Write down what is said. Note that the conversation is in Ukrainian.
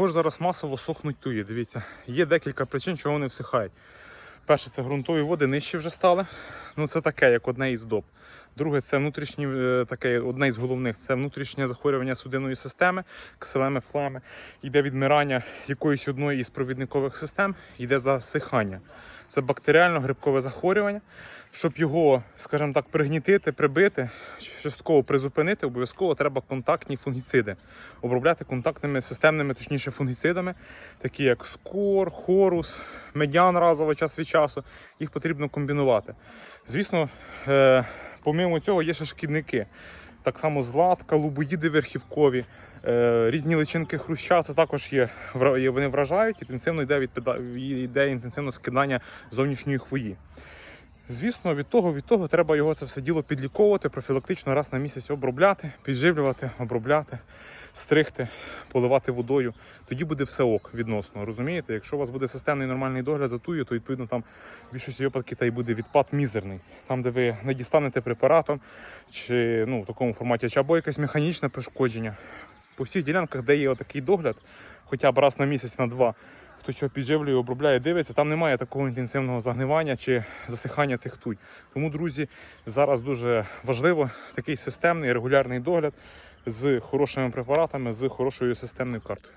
Також зараз масово сохнуть туї. Дивіться, є декілька причин, чого вони всихають. Перше, це ґрунтові води нижчі вже стали. Ну це таке, як одне із доп. Друге, це внутрішні, е, таке, одне із головних це внутрішнє захворювання судинної системи, кселеми, флеми. Йде відмирання якоїсь одної із провідникових систем, йде засихання. Це бактеріально-грибкове захворювання. Щоб його, скажімо так, пригнітити, прибити, частково призупинити, обов'язково треба контактні фунгіциди. Обробляти контактними системними, точніше фунгіцидами, такі як скор, хорус, медян разово час від часу. Їх потрібно комбінувати. Звісно, е, помимо цього є ще шкідники. Так само златка, лубоїди верхівкові, е, різні личинки хруща, це також є, вони вражають, інтенсивно йде, йде інтенсивно скидання зовнішньої хвої. Звісно, від того, від того треба його це все діло підліковувати, профілактично раз на місяць обробляти, підживлювати, обробляти, стригти, поливати водою. Тоді буде все ок відносно. Розумієте? Якщо у вас буде системний нормальний догляд за тую, то відповідно там в більшості випадків та й буде відпад мізерний. Там, де ви не дістанете препаратом, чи ну, в такому форматі, чи або якесь механічне пошкодження. По всіх ділянках, де є отакий догляд, хоча б раз на місяць, на два, хто цього підживлює, обробляє, дивиться, там немає такого інтенсивного загнивання чи засихання цих туй. Тому, друзі, зараз дуже важливо такий системний регулярний догляд з хорошими препаратами, з хорошою системною картою.